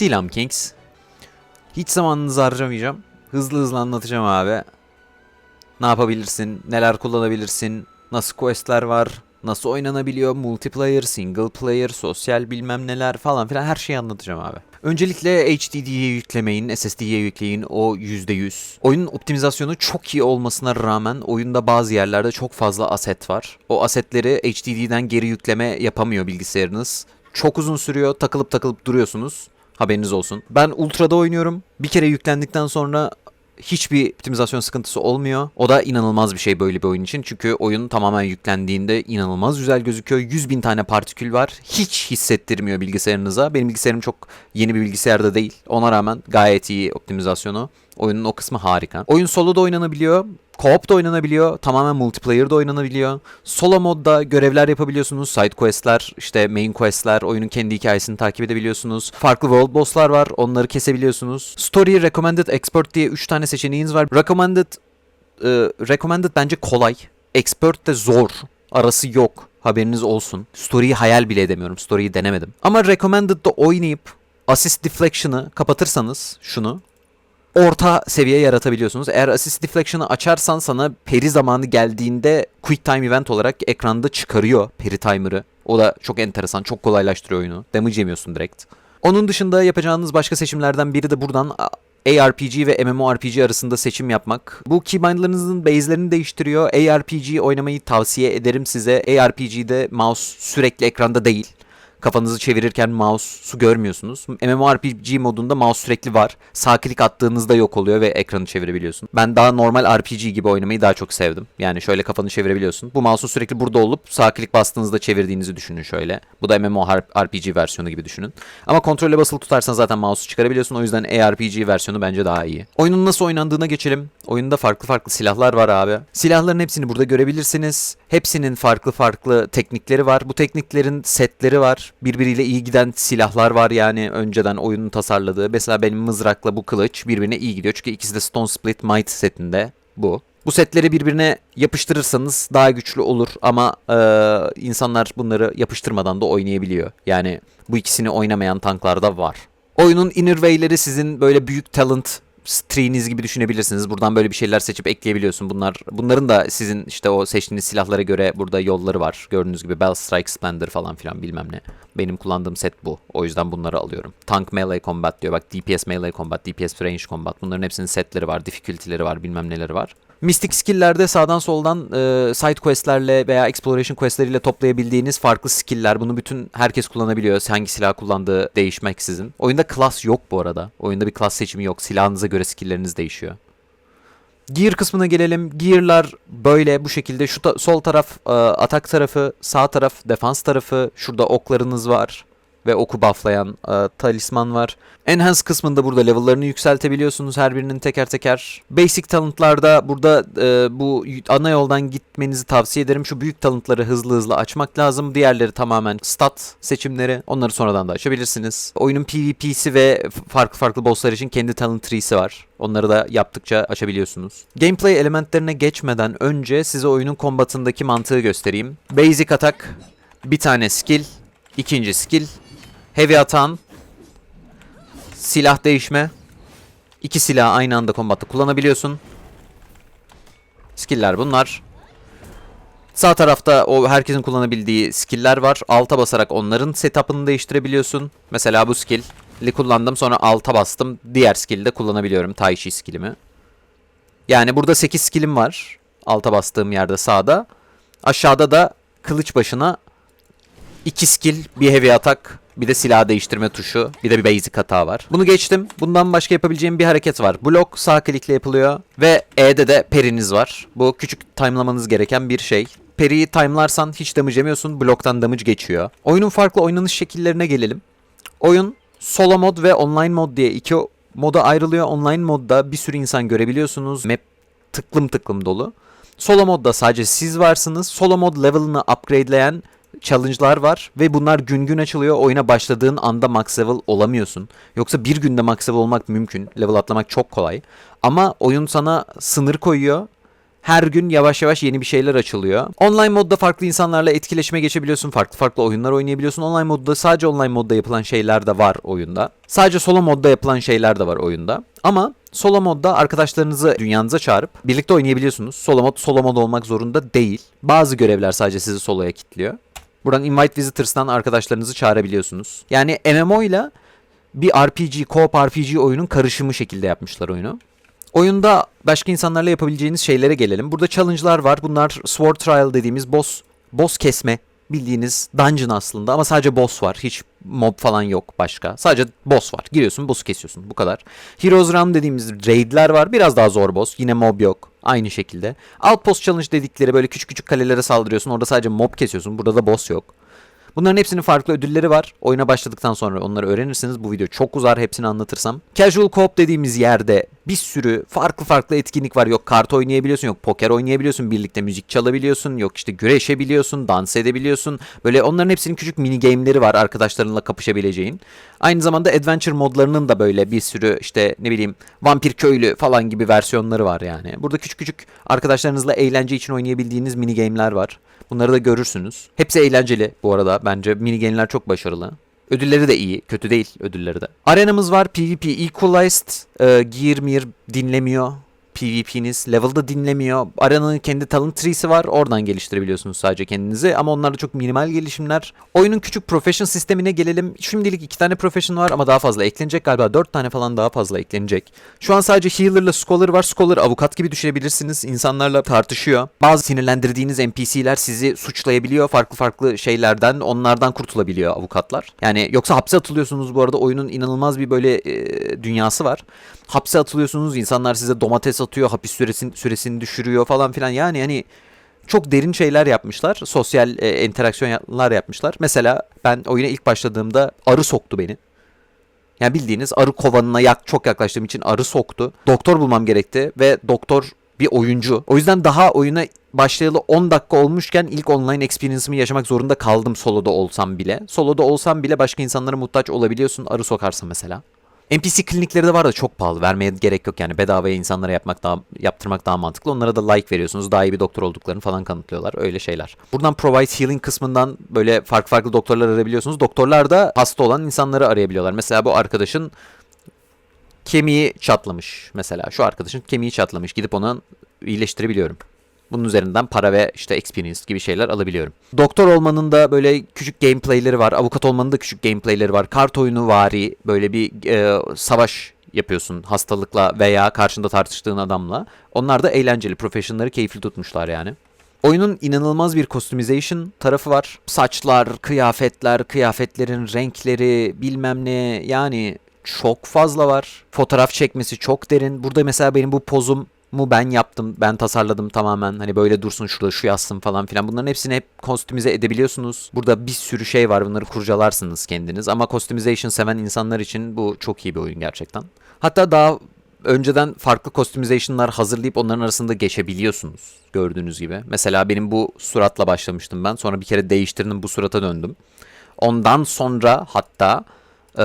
Selam Kings. Hiç zamanınızı harcamayacağım. Hızlı hızlı anlatacağım abi. Ne yapabilirsin, neler kullanabilirsin, nasıl questler var, nasıl oynanabiliyor, multiplayer, single player, sosyal bilmem neler falan filan her şeyi anlatacağım abi. Öncelikle HDD'ye yüklemeyin, SSD'ye yükleyin o %100. Oyunun optimizasyonu çok iyi olmasına rağmen oyunda bazı yerlerde çok fazla aset var. O asetleri HDD'den geri yükleme yapamıyor bilgisayarınız. Çok uzun sürüyor, takılıp takılıp duruyorsunuz. Haberiniz olsun. Ben Ultra'da oynuyorum. Bir kere yüklendikten sonra hiçbir optimizasyon sıkıntısı olmuyor. O da inanılmaz bir şey böyle bir oyun için. Çünkü oyun tamamen yüklendiğinde inanılmaz güzel gözüküyor. 100 bin tane partikül var. Hiç hissettirmiyor bilgisayarınıza. Benim bilgisayarım çok yeni bir bilgisayarda değil. Ona rağmen gayet iyi optimizasyonu. Oyunun o kısmı harika. Oyun solo'da oynanabiliyor. Co-op da oynanabiliyor. Tamamen multiplayer da oynanabiliyor. Solo modda görevler yapabiliyorsunuz. Side questler, işte main questler, oyunun kendi hikayesini takip edebiliyorsunuz. Farklı world bosslar var. Onları kesebiliyorsunuz. Story, Recommended, Expert diye 3 tane seçeneğiniz var. Recommended e, Recommended bence kolay. Expert de zor. Arası yok. Haberiniz olsun. Story'yi hayal bile edemiyorum. Story'yi denemedim. Ama Recommended'da oynayıp Assist Deflection'ı kapatırsanız şunu orta seviye yaratabiliyorsunuz. Eğer Assist Deflection'ı açarsan sana peri zamanı geldiğinde Quick Time Event olarak ekranda çıkarıyor peri timer'ı. O da çok enteresan, çok kolaylaştırıyor oyunu. Damage yemiyorsun direkt. Onun dışında yapacağınız başka seçimlerden biri de buradan ARPG ve MMORPG arasında seçim yapmak. Bu keybind'larınızın base'lerini değiştiriyor. ARPG oynamayı tavsiye ederim size. ARPG'de mouse sürekli ekranda değil. Kafanızı çevirirken mouse'u görmüyorsunuz. MMORPG modunda mouse sürekli var. Sağ klik attığınızda yok oluyor ve ekranı çevirebiliyorsun. Ben daha normal RPG gibi oynamayı daha çok sevdim. Yani şöyle kafanı çevirebiliyorsun. Bu mouse'un sürekli burada olup sağ klik bastığınızda çevirdiğinizi düşünün şöyle. Bu da MMORPG versiyonu gibi düşünün. Ama kontrole basılı tutarsan zaten mouse'u çıkarabiliyorsun. O yüzden ARPG versiyonu bence daha iyi. Oyunun nasıl oynandığına geçelim. Oyunda farklı farklı silahlar var abi. Silahların hepsini burada görebilirsiniz. Hepsinin farklı farklı teknikleri var. Bu tekniklerin setleri var. Birbiriyle iyi giden silahlar var yani önceden oyunun tasarladığı. Mesela benim mızrakla bu kılıç birbirine iyi gidiyor. Çünkü ikisi de Stone Split Might setinde bu. Bu setleri birbirine yapıştırırsanız daha güçlü olur ama e, insanlar bunları yapıştırmadan da oynayabiliyor. Yani bu ikisini oynamayan tanklarda var. Oyunun inner way'leri sizin böyle büyük talent tree'niz gibi düşünebilirsiniz. Buradan böyle bir şeyler seçip ekleyebiliyorsun. Bunlar bunların da sizin işte o seçtiğiniz silahlara göre burada yolları var. Gördüğünüz gibi Bell Strike Splendor falan filan bilmem ne. Benim kullandığım set bu. O yüzden bunları alıyorum. Tank Melee Combat diyor. Bak DPS Melee Combat, DPS Range Combat. Bunların hepsinin setleri var, difficulty'leri var, bilmem neleri var. Mystic skill'lerde sağdan soldan e, side quest'lerle veya exploration quest'leriyle toplayabildiğiniz farklı skill'ler. Bunu bütün herkes kullanabiliyor. Hangi silah kullandığı değişmeksizin. Oyunda class yok bu arada. Oyunda bir class seçimi yok. Silahınıza göre skill'leriniz değişiyor. Gear kısmına gelelim. Gear'lar böyle bu şekilde. Şu ta- sol taraf e, atak tarafı, sağ taraf defans tarafı. Şurada oklarınız var ve oku bufflayan e, talisman var. Enhance kısmında burada level'larını yükseltebiliyorsunuz her birinin teker teker. Basic talentlarda burada e, bu ana yoldan gitmenizi tavsiye ederim. Şu büyük talentları hızlı hızlı açmak lazım. Diğerleri tamamen stat seçimleri. Onları sonradan da açabilirsiniz. Oyunun PvP'si ve farklı farklı bosslar için kendi talent tree'si var. Onları da yaptıkça açabiliyorsunuz. Gameplay elementlerine geçmeden önce size oyunun kombatındaki mantığı göstereyim. Basic atak, bir tane skill, ikinci skill, heavy atan, silah değişme. İki silah aynı anda kombatta kullanabiliyorsun. Skill'ler bunlar. Sağ tarafta o herkesin kullanabildiği skill'ler var. Alta basarak onların setup'ını değiştirebiliyorsun. Mesela bu skill'i kullandım sonra alta bastım. Diğer skill'i de kullanabiliyorum. Tai Chi skill'imi. Yani burada 8 skill'im var. Alta bastığım yerde sağda. Aşağıda da kılıç başına 2 skill, bir heavy atak, bir de silah değiştirme tuşu, bir de bir basic hata var. Bunu geçtim. Bundan başka yapabileceğim bir hareket var. Blok sağ klikle yapılıyor ve E'de de periniz var. Bu küçük timelamanız gereken bir şey. Periyi timelarsan hiç damage yemiyorsun. Bloktan damage geçiyor. Oyunun farklı oynanış şekillerine gelelim. Oyun solo mod ve online mod diye iki moda ayrılıyor. Online modda bir sürü insan görebiliyorsunuz. Map tıklım tıklım dolu. Solo modda sadece siz varsınız. Solo mod level'ını upgradeleyen challenge'lar var ve bunlar gün gün açılıyor. Oyuna başladığın anda max level olamıyorsun. Yoksa bir günde max level olmak mümkün. Level atlamak çok kolay. Ama oyun sana sınır koyuyor Her gün yavaş yavaş yeni bir şeyler açılıyor. Online modda farklı insanlarla etkileşime geçebiliyorsun. Farklı farklı oyunlar oynayabiliyorsun. Online modda sadece online modda yapılan şeyler de var oyunda. Sadece solo modda yapılan şeyler de var oyunda. Ama solo modda arkadaşlarınızı dünyanıza çağırıp birlikte oynayabiliyorsunuz. Solo mod solo mod olmak zorunda değil. Bazı görevler sadece sizi soloya kilitliyor. Buradan Invite Visitors'tan arkadaşlarınızı çağırabiliyorsunuz. Yani MMO ile bir RPG, co-op RPG oyunun karışımı şekilde yapmışlar oyunu. Oyunda başka insanlarla yapabileceğiniz şeylere gelelim. Burada challenge'lar var. Bunlar Sword Trial dediğimiz boss boss kesme bildiğiniz dungeon aslında ama sadece boss var. Hiç mob falan yok başka. Sadece boss var. Giriyorsun, boss'u kesiyorsun. Bu kadar. Heroes Run dediğimiz raid'ler var. Biraz daha zor boss. Yine mob yok. Aynı şekilde. Outpost Challenge dedikleri böyle küçük küçük kalelere saldırıyorsun. Orada sadece mob kesiyorsun. Burada da boss yok. Bunların hepsinin farklı ödülleri var. Oyuna başladıktan sonra onları öğrenirsiniz. Bu video çok uzar hepsini anlatırsam. Casual Co-op dediğimiz yerde bir sürü farklı farklı etkinlik var. Yok kart oynayabiliyorsun, yok poker oynayabiliyorsun, birlikte müzik çalabiliyorsun, yok işte güreşebiliyorsun, dans edebiliyorsun. Böyle onların hepsinin küçük mini game'leri var arkadaşlarınla kapışabileceğin. Aynı zamanda adventure modlarının da böyle bir sürü işte ne bileyim vampir köylü falan gibi versiyonları var yani. Burada küçük küçük arkadaşlarınızla eğlence için oynayabildiğiniz mini game'ler var. Bunları da görürsünüz. Hepsi eğlenceli bu arada. Bence mini game'ler çok başarılı. Ödülleri de iyi. Kötü değil ödülleri de. Arenamız var. PvP Equalized. Ee, gear mir dinlemiyor. PvP'niz level'da dinlemiyor. Arena'nın kendi talent tree'si var. Oradan geliştirebiliyorsunuz sadece kendinizi. Ama onlar da çok minimal gelişimler. Oyunun küçük profession sistemine gelelim. Şimdilik iki tane profession var ama daha fazla eklenecek. Galiba dört tane falan daha fazla eklenecek. Şu an sadece healer'la scholar var. Scholar avukat gibi düşünebilirsiniz. İnsanlarla tartışıyor. Bazı sinirlendirdiğiniz NPC'ler sizi suçlayabiliyor. Farklı farklı şeylerden. Onlardan kurtulabiliyor avukatlar. Yani yoksa hapse atılıyorsunuz bu arada. Oyunun inanılmaz bir böyle e, dünyası var. Hapse atılıyorsunuz. insanlar size domates atıyor. Hapis süresini, süresini düşürüyor falan filan. Yani hani çok derin şeyler yapmışlar. Sosyal e, interaksiyonlar yapmışlar. Mesela ben oyuna ilk başladığımda arı soktu beni. Yani bildiğiniz arı kovanına yak çok yaklaştığım için arı soktu. Doktor bulmam gerekti ve doktor bir oyuncu. O yüzden daha oyuna başlayalı 10 dakika olmuşken ilk online experience'ımı yaşamak zorunda kaldım soloda olsam bile. Soloda olsam bile başka insanlara muhtaç olabiliyorsun arı sokarsa mesela. NPC klinikleri de var da çok pahalı. Vermeye gerek yok yani. Bedavaya insanlara yapmak daha, yaptırmak daha mantıklı. Onlara da like veriyorsunuz. Daha iyi bir doktor olduklarını falan kanıtlıyorlar. Öyle şeyler. Buradan provide healing kısmından böyle farklı farklı doktorlar arayabiliyorsunuz. Doktorlar da hasta olan insanları arayabiliyorlar. Mesela bu arkadaşın kemiği çatlamış mesela. Şu arkadaşın kemiği çatlamış. Gidip onu iyileştirebiliyorum. Bunun üzerinden para ve işte experience gibi şeyler alabiliyorum. Doktor olmanın da böyle küçük gameplayleri var. Avukat olmanın da küçük gameplayleri var. Kart oyunu vari böyle bir e, savaş yapıyorsun hastalıkla veya karşında tartıştığın adamla. Onlar da eğlenceli. Professional'ları keyifli tutmuşlar yani. Oyunun inanılmaz bir customization tarafı var. Saçlar, kıyafetler, kıyafetlerin renkleri, bilmem ne yani çok fazla var. Fotoğraf çekmesi çok derin. Burada mesela benim bu pozum mu ben yaptım, ben tasarladım tamamen. Hani böyle dursun şurada şu yazsın falan filan. Bunların hepsini hep kostümize edebiliyorsunuz. Burada bir sürü şey var. Bunları kurcalarsınız kendiniz. Ama customization seven insanlar için bu çok iyi bir oyun gerçekten. Hatta daha önceden farklı customization'lar hazırlayıp onların arasında geçebiliyorsunuz. Gördüğünüz gibi. Mesela benim bu suratla başlamıştım ben. Sonra bir kere değiştirdim bu surata döndüm. Ondan sonra hatta e,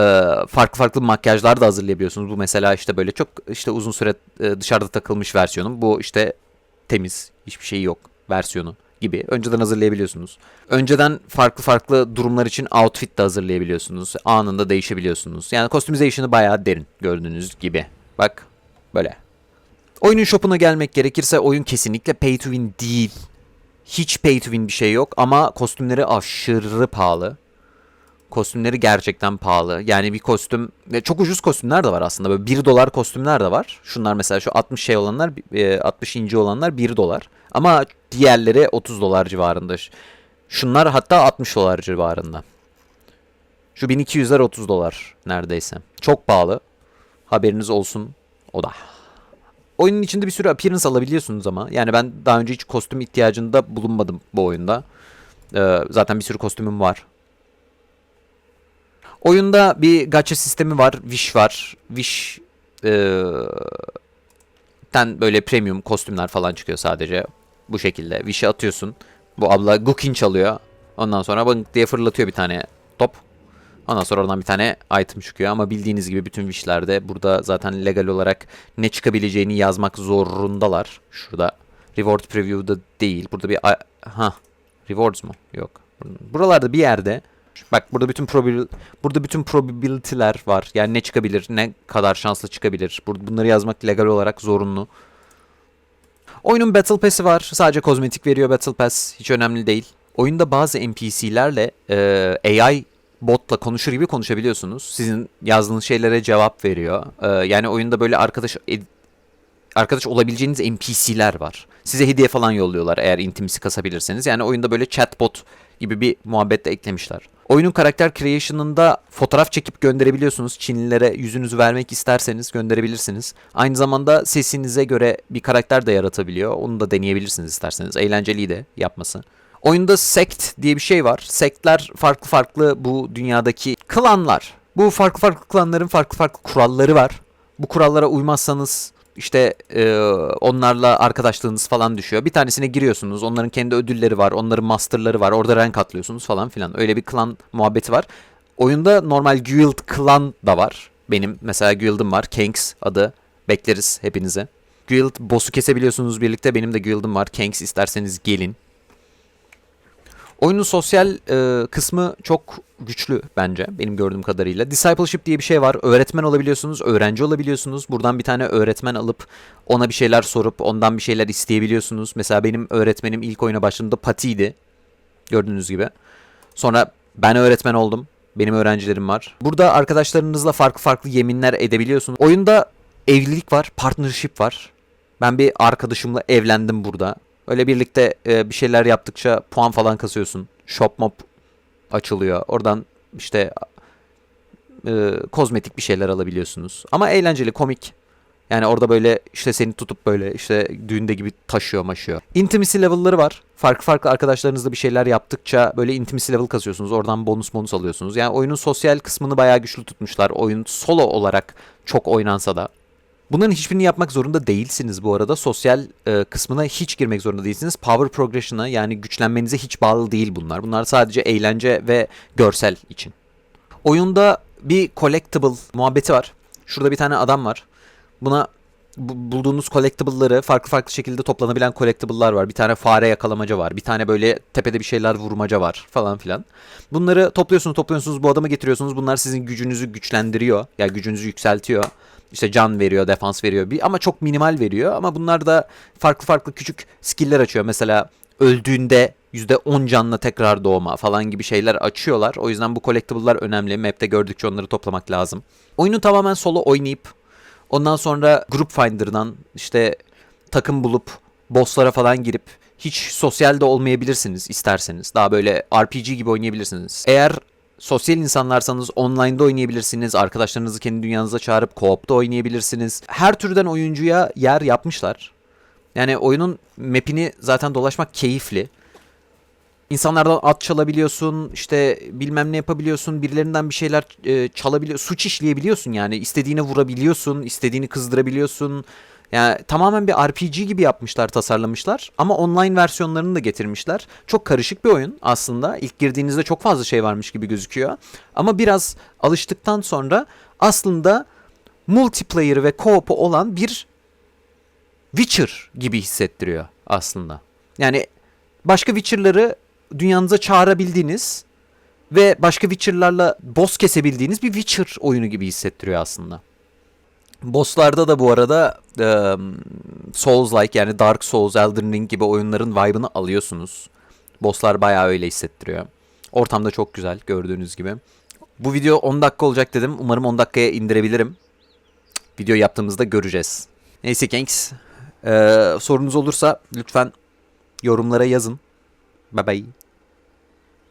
farklı farklı makyajlar da hazırlayabiliyorsunuz. Bu mesela işte böyle çok işte uzun süre e, dışarıda takılmış versiyonum. Bu işte temiz, hiçbir şey yok versiyonu gibi önceden hazırlayabiliyorsunuz. Önceden farklı farklı durumlar için outfit de hazırlayabiliyorsunuz. Anında değişebiliyorsunuz. Yani customization'ı bayağı derin gördüğünüz gibi. Bak böyle. Oyunun shop'una gelmek gerekirse oyun kesinlikle pay to win değil. Hiç pay to win bir şey yok ama kostümleri aşırı pahalı. Kostümleri gerçekten pahalı. Yani bir kostüm e, çok ucuz kostümler de var aslında. Böyle 1 dolar kostümler de var. Şunlar mesela şu 60 şey olanlar e, 60 inci olanlar 1 dolar. Ama diğerleri 30 dolar civarında. Şunlar hatta 60 dolar civarında. Şu 1200'ler 30 dolar neredeyse. Çok pahalı. Haberiniz olsun o da. Oyunun içinde bir sürü appearance alabiliyorsunuz ama. Yani ben daha önce hiç kostüm ihtiyacında bulunmadım bu oyunda. Ee, zaten bir sürü kostümüm var. Oyunda bir gacha sistemi var. Wish var. Wish e, böyle premium kostümler falan çıkıyor sadece. Bu şekilde. Wish'i atıyorsun. Bu abla Gukin çalıyor. Ondan sonra bınk diye fırlatıyor bir tane top. Ondan sonra oradan bir tane item çıkıyor ama bildiğiniz gibi bütün wishlerde burada zaten legal olarak ne çıkabileceğini yazmak zorundalar. Şurada Reward Preview'da değil. Burada bir ha Rewards mu? Yok. Buralarda bir yerde bak burada bütün probabil burada bütün probability'ler var. Yani ne çıkabilir, ne kadar şanslı çıkabilir. Bur- Bunları yazmak legal olarak zorunlu. Oyunun Battle Pass'i var. Sadece kozmetik veriyor Battle Pass. Hiç önemli değil. Oyunda bazı NPC'lerle e, AI botla konuşur gibi konuşabiliyorsunuz. Sizin yazdığınız şeylere cevap veriyor. E, yani oyunda böyle arkadaş arkadaş olabileceğiniz NPC'ler var. Size hediye falan yolluyorlar eğer intimisi kasabilirseniz. Yani oyunda böyle chatbot gibi bir muhabbet de eklemişler. Oyunun karakter creation'ında fotoğraf çekip gönderebiliyorsunuz. Çinlilere yüzünüzü vermek isterseniz gönderebilirsiniz. Aynı zamanda sesinize göre bir karakter de yaratabiliyor. Onu da deneyebilirsiniz isterseniz. Eğlenceli de yapması. Oyunda sect diye bir şey var. Sektler farklı farklı bu dünyadaki klanlar. Bu farklı farklı klanların farklı farklı kuralları var. Bu kurallara uymazsanız işte e, onlarla arkadaşlığınız falan düşüyor. Bir tanesine giriyorsunuz. Onların kendi ödülleri var. Onların masterları var. Orada rank atlıyorsunuz falan filan. Öyle bir klan muhabbeti var. Oyunda normal guild klan da var. Benim mesela guild'ım var. Kanks adı. Bekleriz hepinize. Guild boss'u kesebiliyorsunuz birlikte. Benim de guild'ım var. Kanks isterseniz gelin. Oyunun sosyal e, kısmı çok güçlü bence benim gördüğüm kadarıyla. Discipleship diye bir şey var. Öğretmen olabiliyorsunuz, öğrenci olabiliyorsunuz. Buradan bir tane öğretmen alıp ona bir şeyler sorup ondan bir şeyler isteyebiliyorsunuz. Mesela benim öğretmenim ilk oyuna başladığında Pati'ydi. Gördüğünüz gibi. Sonra ben öğretmen oldum. Benim öğrencilerim var. Burada arkadaşlarınızla farklı farklı yeminler edebiliyorsunuz. Oyunda evlilik var, partnership var. Ben bir arkadaşımla evlendim burada. Öyle birlikte e, bir şeyler yaptıkça puan falan kasıyorsun. Shop mop açılıyor. Oradan işte e, kozmetik bir şeyler alabiliyorsunuz. Ama eğlenceli, komik. Yani orada böyle işte seni tutup böyle işte düğünde gibi taşıyor maşıyor. Intimacy level'ları var. Farklı farklı arkadaşlarınızla bir şeyler yaptıkça böyle intimacy level kasıyorsunuz. Oradan bonus bonus alıyorsunuz. Yani oyunun sosyal kısmını bayağı güçlü tutmuşlar. Oyun solo olarak çok oynansa da. Bunların hiçbirini yapmak zorunda değilsiniz bu arada. Sosyal e, kısmına hiç girmek zorunda değilsiniz. Power progression'a yani güçlenmenize hiç bağlı değil bunlar. Bunlar sadece eğlence ve görsel için. Oyunda bir collectible muhabbeti var. Şurada bir tane adam var. Buna bu- bulduğunuz collectible'ları farklı farklı şekilde toplanabilen collectible'lar var. Bir tane fare yakalamaca var. Bir tane böyle tepede bir şeyler vurmaca var falan filan. Bunları topluyorsunuz topluyorsunuz bu adamı getiriyorsunuz. Bunlar sizin gücünüzü güçlendiriyor. Yani gücünüzü yükseltiyor. İşte can veriyor, defans veriyor. Bir, ama çok minimal veriyor. Ama bunlar da farklı farklı küçük skill'ler açıyor. Mesela öldüğünde %10 canla tekrar doğma falan gibi şeyler açıyorlar. O yüzden bu collectible'lar önemli. Map'te gördükçe onları toplamak lazım. Oyunu tamamen solo oynayıp ondan sonra Group Finder'dan işte takım bulup bosslara falan girip hiç sosyalde olmayabilirsiniz isterseniz. Daha böyle RPG gibi oynayabilirsiniz. Eğer sosyal insanlarsanız online'da oynayabilirsiniz. Arkadaşlarınızı kendi dünyanıza çağırıp co-op'ta oynayabilirsiniz. Her türden oyuncuya yer yapmışlar. Yani oyunun map'ini zaten dolaşmak keyifli. İnsanlardan at çalabiliyorsun, işte bilmem ne yapabiliyorsun, birilerinden bir şeyler e, çalabiliyor, suç işleyebiliyorsun yani. istediğini vurabiliyorsun, istediğini kızdırabiliyorsun. Yani tamamen bir RPG gibi yapmışlar, tasarlamışlar ama online versiyonlarını da getirmişler. Çok karışık bir oyun aslında. İlk girdiğinizde çok fazla şey varmış gibi gözüküyor. Ama biraz alıştıktan sonra aslında multiplayer ve co-op'u olan bir Witcher gibi hissettiriyor aslında. Yani başka Witcher'ları dünyanıza çağırabildiğiniz ve başka Witcher'larla boss kesebildiğiniz bir Witcher oyunu gibi hissettiriyor aslında. Boss'larda da bu arada e, Souls-like yani Dark Souls, Elden Ring gibi oyunların vibe'ını alıyorsunuz. Boss'lar bayağı öyle hissettiriyor. Ortam da çok güzel gördüğünüz gibi. Bu video 10 dakika olacak dedim. Umarım 10 dakikaya indirebilirim. Video yaptığımızda göreceğiz. Neyse Kanks. Ee, sorunuz olursa lütfen yorumlara yazın. 拜拜